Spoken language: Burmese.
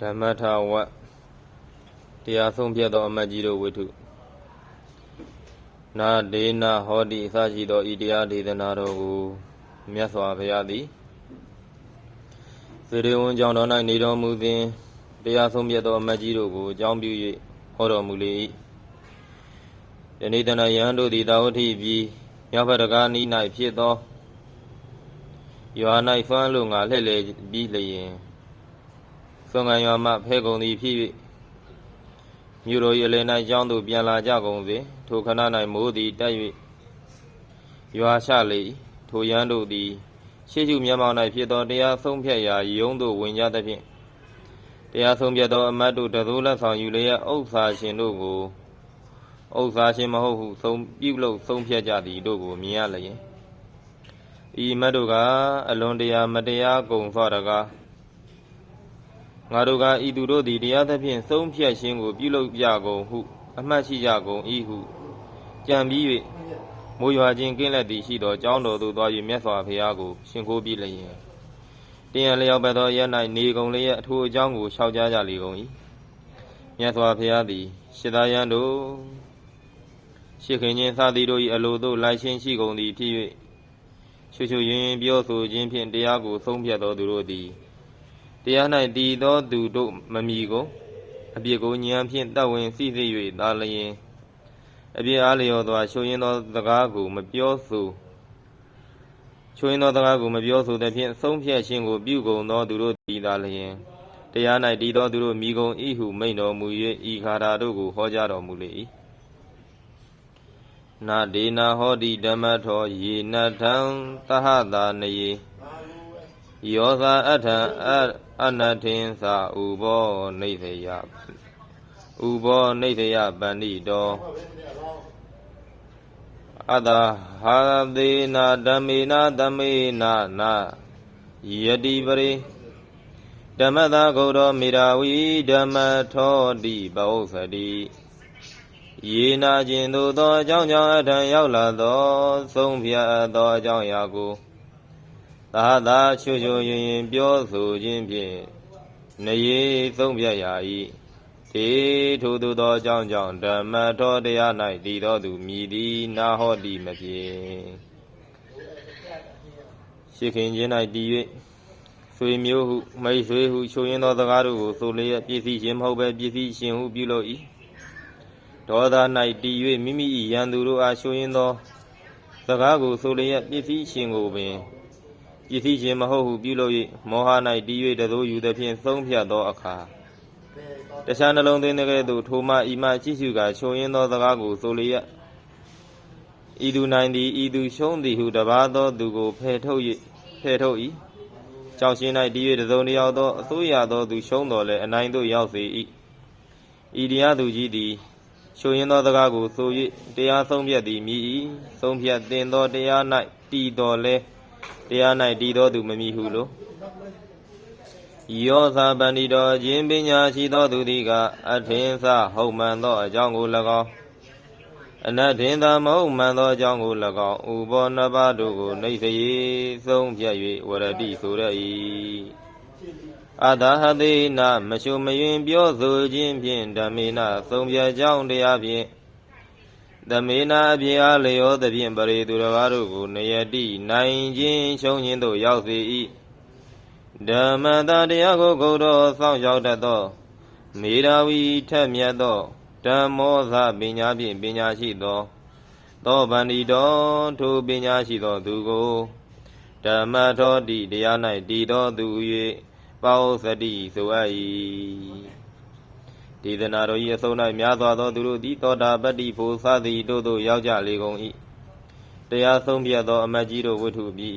ဓမ္မထဝတ်တရားဆုံးဖြတ်သောအမတ်ကြီးတို့ဝိထုနာဒေနာဟောတိအစရှိသောဤတရားဒေသနာတော်ကိုမြတ်စွာဘုရားသည်စေတေဝန်ကြောင့်တော်၌နေတော်မူသည်တရားဆုံးဖြတ်သောအမတ်ကြီးတို့ကိုအကြောင်းပြု၍ဟောတော်မူလေ၏ယနေ့တနယံတို့သည်တာဝတိပြီးမြောက်ဘက်တကားနီး၌ဖြစ်သောရွာ၌ဆွမ်းလို့ငါလှည့်လေပြီးလျင် ဆွမ်းခံရွာမှဖဲကုန်သည်ဖြစ်၍မြို့တော်၏အလယ်၌ကျောင်းသို့ပြန်လာကြကုန်စေထိုခဏ၌မိုးသည်တက်၍ရွာချလေ၏ထိုရန်တို့သည်ရှေ့ရှုမျက်မှောက်၌ဖြစ်သောတရားဆုံးဖြတ်ရာယုံသို့ဝင်ကြသဖြင့်တရားဆုံးဖြတ်သောအမတ်တို့တသိုးလက်ဆောင်ယူလျက်ဥစ္စာရှင်တို့ကိုဥစ္စာရှင်မဟုတ်ဟုဆုံးပြုလုပ်ဆုံးဖြတ်ကြသည်တို့ကိုမြင်ရလျင်ဤအမတ်တို့ကအလွန်တရာမတရားကုံစွာတကား ငါတို့ကဤသူတို့သည်တရားသဖြင့်ဆုံးဖြတ်ခြင်းကိုပြုလုပ်ကြကုန်ဟု အမှတ်ရှိကြကုန်၏ဟုကြံပြီး၍မိုးရွာခြင်းကင်းလက်သည်ရှိသောကျောင်းတော်သို့သွား၍မြတ်စွာဘုရားကိုရှင်ခိုးပြီးလျင်တင်ရလျောက်ပဲသောရက်၌နေကုန်လျက်အထိုအကြောင်းကိုရှောက်ကြားကြလေကုန်၏မြတ်စွာဘုရားသည်ရှစ်သားရန်တို့ရှစ်ခင်ချင်းစသည်တို့၏အလိုသို့လိုက်ခြင်းရှိကုန်သည်ဖြစ်၍ချွချွယွင်ယွင်ပြောဆိုခြင်းဖြင့်တရားကိုဆုံးဖြတ်သောသူတို့သည် တရား၌တည်သောသူတို့မမီကုန်အပြစ်ကိုဉာဏ်ဖြင့်တတ်ဝင်စိစိ၍သာလျင်အပြစ်အားလျော်စွာချိုးရင်းသောစကားကိုမပြောဆိုချိုးရင်းသောစကားကိုမပြောဆိုသဖြင့်ဆုံးဖြတ်ခြင်းကိုပြုကုန်သောသူတို့သည်သာလျင်တရား၌တည်သောသူတို့မိကုန်၏ဟုမိန့်တော်မူ၍ဤခါရာတို့ကိုဟောကြားတော်မူလေ၏နာဒေနာဟောတိဓမ္မထောယေနထံသဟတာနယေ ယောသာအထံအအနထင်သာဥဘောနေသယဥဘောနေသယပန္တိတောအတဟာသေနာဓမ္မေနာဓမ္မေနာနာယတိပရိဓမ္မသာဂௌရောမေရာဝီဓမ္မထောတိဘောဥသတိယေနာခြင်းသို့သောအကြောင်းကြောင့်အထံရောက်လာသောသုံးဖြတ်သောအကြောင်းအရာကို သာသာချွချွရင်ရင်ပြောဆိုခြင်းဖြင့်နေရီသုံးပြရာ၏တေထိုသူသောအကြောင်းကြောင့်ဓမ္မထောတရား၌တည်သောသူမြည်သည်နာဟောတိမဖြစ်ရှိခင်ခြင်း၌တည်၍ဆွေမျိုးဟုမိတ်ဆွေဟုချိုးရင်သောစကားတို့ကိုဆိုလျက်ပြည့်စည်ခြင်းမဟုတ်ဘဲပြည့်စည်ရှင်ဟုပြုလို့၏ဒေါသ၌တည်၍မိမိ၏ရန်သူတို့အားချိုးရင်သောစကားကိုဆိုလျက်ပြည့်စည်ရှင်ကိုပင် ပစ္စည်းခြင်းမဟုတ်ဟုပြုလို့၍မောဟ၌တည်၍တသို့ယူသည်ဖြင့်သုံးဖြတ်သောအခါတခြားနှလုံးသွင်းတဲ့ကဲ့သို့ထိုမှဤမှကြည့်ရှုကာခြုံရင်းသောစကားကိုဆိုလျက်ဤသူနိုင်သည်ဤသူရှုံးသည်ဟုတပါသောသူကိုဖယ်ထုတ်၍ဖယ်ထုတ်၏ကြောင့်ရှင်း၌တည်၍တစုံတစ်ယောက်သောအစိုးရသောသူရှုံးတော်လဲအနိုင်သို့ရောက်စေ၏ဤတရားသူကြီးသည်ခြုံရင်းသောစကားကိုဆို၍တရားဆုံးဖြတ်သည်မြည်၏ဆုံးဖြတ်တင်သောတရား၌တည်တော်လဲ တရား၌တည်သောသူမမည်ဟုလိုယောသာပန္တိတော်ခြင်းပညာရှိသောသူသည်ကအထင်စဟုတ်မှန်သောအကြောင်းကို၎င်းအနတ္ထင်သာမဟုတ်မှန်သောအကြောင်းကို၎င်းဥဘောနှစ်ပါးတို့ကိုနှိစ္စယေသုံးဖြတ်၍ဝရတိဆိုရ၏အတဟသေနမရှုမယွင်ပြောဆိုခြင်းဖြင့်ဓမ္မေနသုံးဖြတ်ကြောင်းတရားဖြင့် သမေနာအပြအားလျောသဖြင့်ပရိသူတော်ကားတို့ကိုနယတိနိုင်ခြင်းရှုံးခြင်းသို့ရောက်စေ၏ဓမ္မတာတရားကိုဂုတော်စောင့်ရောက်တတ်သော မေရာဝီထက်မြတ်သောဓမ္မောသပညာဖြင့်ပညာရှိသော သောဗန္ဒီတော်ထိုပညာရှိသောသူကိုဓမ္မထောတိတရား၌တည်သောသူ၍ပေါသတိဆိုအပ်၏ ဒေသနာတော်၏အဆုံး၌များစွာသောသူတို့သည်သောတာပတ္တိဖို့စသည်တို့သို့ရောက်ကြလေကုန်၏တရားဆုံးဖြတ်သောအမတ်ကြီးတို့ဝတ္ထုပြီ